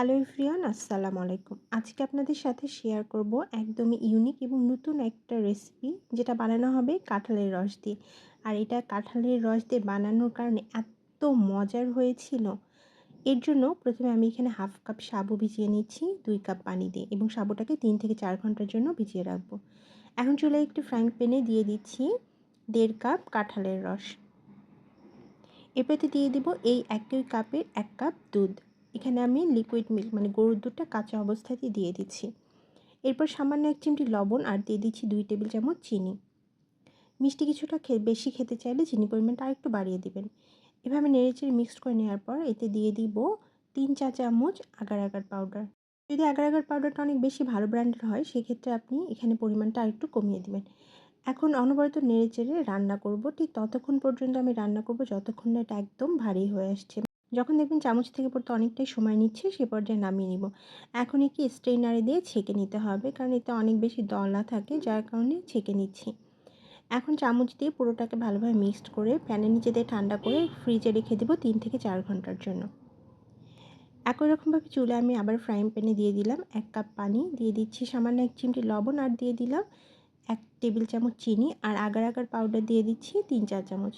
Hello everyone, আসসালামু আলাইকুম। আজকে আপনাদের সাথে শেয়ার করব একদমই ইউনিক এবং নতুন একটা রেসিপি যেটা বানানো হবে কাঁঠালের রস দিয়ে। আর এটা কাঁঠালের রস দিয়ে বানানোর কারণে এত মজার হয়েছিল। এর জন্য প্রথমে আমি এখানে হাফ কাপ সাবু ভিজিয়ে নিচ্ছি, দুই কাপ পানি দিয়ে এবং সাবুটাকে তিন থেকে চার ঘণ্টার জন্য ভিজিয়ে রাখব। এখন চলে একটি ফ্রাইং প্যানে দিয়ে দিচ্ছি দেড় কাপ কাঁঠালের রস। এরপরে দিয়ে দিব এই একই কাপের এক কাপ দুধ। এখানে আমি লিকুইড মিল্ক মানে গরুর দুধটা কাঁচা অবস্থাতেই দিয়ে দিচ্ছি। এরপর সামান্য এক চিমটি লবণ আর দিয়ে দিচ্ছি দুই টেবিল চামচ চিনি। মিষ্টি কিছুটা বেশি খেতে চাইলে চিনি পরিমাণটা আরেকটু বাড়িয়ে দিবেন। এভাবে নেড়েচেড়ে মিক্সড করে নেওয়ার পর এতে দিয়ে দিব তিন চা চামচ আগার আগার পাউডার যদি আগার আগার পাউডারটা অনেক বেশি ভালো ব্র্যান্ডের হয়, সেক্ষেত্রে আপনি এখানে পরিমাণটা আরেকটু কমিয়ে দিবেন। এখন অনবরত নেড়েচেড়ে রান্না করব। ঠিক ততক্ষণ পর্যন্ত আমি রান্না করব, যতক্ষণ না এটা একদম ভারী হয়ে আসছে। যখন দেখবেন চামচ থেকে পড়তে অনেকটাই সময় নিচ্ছে, সে পর্যায়ে নামিয়ে নিব। এখন কি স্ট্রেনারে দিয়ে ছেঁকে নিতে হবে, কারণ এতে অনেক বেশি দলা থাকে, যার কারণে ছেঁকে নিচ্ছি। এখন চামচ দিয়ে পুরোটাকে ভালোভাবে মিক্সড করে প্যানের নিচে দিয়ে ঠান্ডা করে ফ্রিজে রেখে দেবো তিন থেকে চার ঘণ্টার জন্য। একই রকমভাবে চুলে আমি আবার ফ্রাইং প্যানে দিয়ে দিলাম এক কাপ পানি, দিয়ে দিচ্ছি সামান্য এক চিমটি লবণ আর দিয়ে দিলাম এক টেবিল চামচ চিনি, আর আগার আগার পাউডার দিয়ে দিচ্ছি তিন চার চামচ।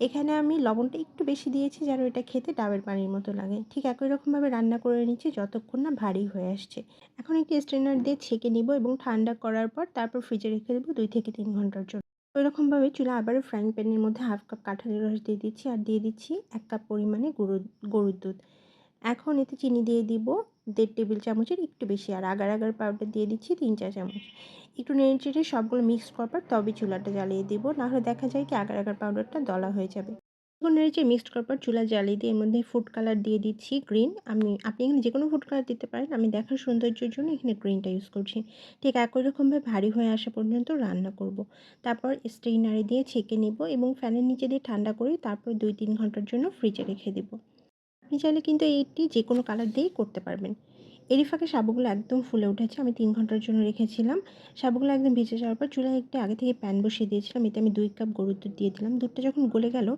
এখানে আমি লবণটা একটু বেশি দিয়েছি যেন এটা খেতে ডাবের পানির মতো লাগে। ঠিক একই রকমভাবে রান্না করে নিচ্ছি যতক্ষণ না ভারী হয়ে আসছে। এখন একটি স্ট্রেনার দিয়ে ছেঁকে নিব এবং ঠান্ডা করার পর তারপর ফ্রিজে রেখে দেবো দুই থেকে তিন ঘণ্টার জন্য। ওইরকমভাবে চুলা আবারও ফ্রাইং প্যানের মধ্যে হাফ কাপ কাঁঠালের রস দিয়ে দিচ্ছি আর দিয়ে দিচ্ছি এক কাপ পরিমাণে গরুর গরুর দুধ। এখন এতে চিনি দিয়ে দিব। দেড় টেবিল চামচের একটু বেশি। আর আগার আগার পাউডার দিয়ে দিচ্ছি তিন চার চামচ। একটু নেড়ে চেড়ে সবগুলো মিক্স করার তবে চুলাটা জ্বালিয়ে দিব। নাহলে দেখা যায় কি আগার আগার পাউডারটা দলা হয়ে যাবে। এখন নেড়ে চেড়ে মিক্সড করার পর চুলা জ্বালিয়ে দিয়ে এর মধ্যে ফুড কালার দিয়ে দিচ্ছি গ্রিন আমি, আপনি এখানে যে কোনো ফুড কালার দিতে পারেন। আমি দেখার সৌন্দর্যের জন্য এখানে গ্রিনটা ইউজ করছি। ঠিক একই রকমভাবে ভারী হয়ে আসা পর্যন্ত রান্না করব। তারপর স্ট্রেইনারে দিয়ে ছেঁকে নিব এবং ফ্যানের নিচে দিয়ে ঠান্ডা করে তারপর দুই তিন ঘণ্টার জন্য ফ্রিজে রেখে দেবো। আপনি চাইলে কিন্তু এইটি যে কোনো কালার দিয়েই করতে পারবেন। এরই ফাঁকে সাবুগুলো একদম ফুলে উঠেছে। আমি তিন ঘণ্টার জন্য রেখেছিলাম। সাবুগুলো একদম ভেজে যাওয়ার পর চুলায় একটি আগে থেকে প্যান বসিয়ে দিয়েছিলাম। এতে আমি দুই কাপ গরুর দুধ দিয়ে দিলাম। দুধটা যখন গলে গেল,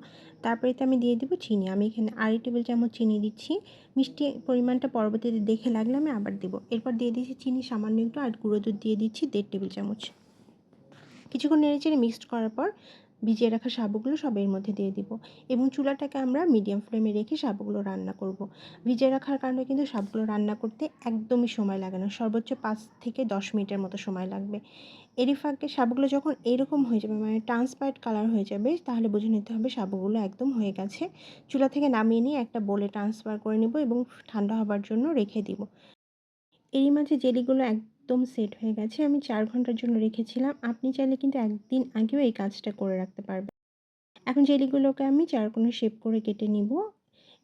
তারপরে এতে আমি দিয়ে দেবো চিনি। আমি এখানে আড়াই টেবিল চামচ চিনি দিচ্ছি। মিষ্টি পরিমাণটা পরবর্তীতে দেখে লাগলে আমি আবার দেবো। এরপর দিয়ে দিচ্ছি চিনি সামান্য একটু আর গুঁড়ো দুধ দিয়ে দিচ্ছি দেড় টেবিল চামচ। কিছুক্ষণ নেড়ে চেড়ে মিক্সড করার পর ভিজিয়ে রাখা সাবুগুলো সব এর মধ্যে দিয়ে দিব এবং চুলাটাকে আমরা মিডিয়াম ফ্লেমে রেখে সাবুগুলো রান্না করব। ভিজিয়ে রাখার কারণে কিন্তু সাবগুলো রান্না করতে একদমই সময় লাগে না, সর্বোচ্চ পাঁচ থেকে দশ মিনিটের মতো সময় লাগবে। এরই ফাঁকে সাবুগুলো যখন এরকম হয়ে যাবে মানে ট্রান্সপারেন্ট কালার হয়ে যাবে, তাহলে বুঝে নিতে হবে সাবুগুলো একদম হয়ে গেছে। চুলা থেকে নামিয়ে নিয়ে একটা বলে ট্রান্সফার করে নেব এবং ঠান্ডা হবার জন্য রেখে দিব। এরই মাঝে জেলিগুলো এক একদম সেট হয়ে গেছে। আমি চার ঘণ্টার জন্য রেখেছিলাম। আপনি চাইলে কিন্তু একদিন আগেও এই কাজটা করে রাখতে পারবেন। এখন জেলিগুলোকে আমি চারকোনা শেপ করে কেটে নিব।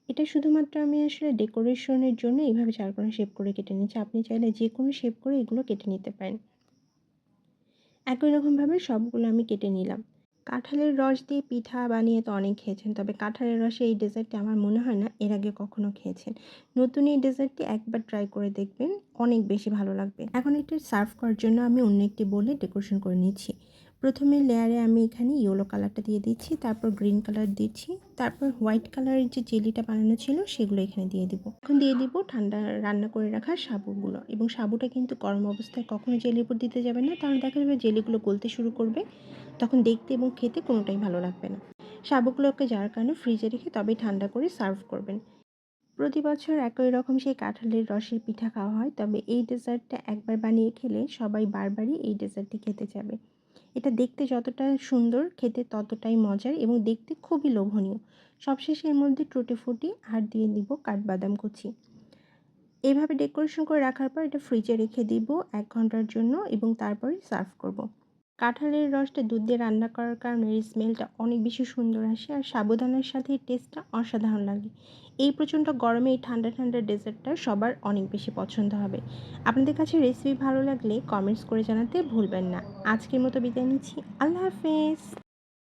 এটা শুধুমাত্র আমি আসলে ডেকোরেশনের জন্য এইভাবে চারকোনা শেপ করে কেটে নিচ্ছি। আপনি চাইলে যে কোনো শেপ করে এগুলো কেটে নিতে পারেন। একই রকমভাবে সবগুলো আমি কেটে নিলাম। কাঁঠালের রস দিয়ে পিঠা বানিয়ে তো অনেক খেয়েছেন। তবে কাঁঠালের রসে এই ডেজার্টটি আমার মনে হয় না এর আগে কখনো খেয়েছেন। নতুন এই ডেজার্টটি একবার ট্রাই করে দেখবেন, অনেক বেশি ভালো লাগবে। এখন এটি সার্ভ করার জন্য আমি অন্য একটি বলে ডেকোরেশন করে নিচ্ছি। প্রথমে লেয়ারে আমি এখানে ইয়েলো কালারটা দিয়ে দিচ্ছি, তারপর গ্রিন কালার দিচ্ছি, তারপর হোয়াইট কালারের যে জেলিটা বানানো ছিল সেগুলো এখানে দিয়ে দিব। এখন দিয়ে দিব ঠান্ডা, রান্না করে রাখা সাবুগুলো এবং সাবুটা কিন্তু গরম অবস্থায় কখনো জেলির উপর দিতে যাবে না, তাহলে দেখা যাবে জেলিগুলো গলতে শুরু করবে, তখন দেখতে এবং খেতে কোনোটাই ভালো লাগবে না। সাবুগুলোকে যার কারণে ফ্রিজে রেখে তবেই ঠান্ডা করে সার্ভ করবেন। প্রতি বছর একই রকম সেই কাঁঠালের রসের পিঠা খাওয়া হয়, তবে এই ডেজার্টটা একবার বানিয়ে খেলে সবাই বারবারই এই ডেজার্টটি খেতে যাবে। এটা দেখতে যতটা সুন্দর, খেতে ততটাই মজার এবং দেখতে খুবই লোভনীয় সবশেষে এর মধ্যে টুটি ফুটি আর দিয়ে দিব কাঠবাদাম কুচি এভাবে ডেকোরেশন করে রাখার পর এটা ফ্রিজে রেখে দিব এক ঘণ্টার জন্য এবং তারপরে সার্ভ করব। কাঁঠালের রসটা দুধ দিয়ে রান্না করার কারণে এর স্মেলটা অনেক বেশি সুন্দর আসে আর সাবধানের সাথে টেস্টটা অসাধারণ লাগে। এই প্রচণ্ড গরমে এই ঠান্ডা ঠান্ডা ডেজার্টটা সবার অনেক বেশি পছন্দ হবে। আপনাদের কাছে রেসিপি ভালো লাগলে কমেন্টস করে জানাতে ভুলবেন না। আজকের মতো বিদায় নিচ্ছি। আল্লাহ হাফেজ!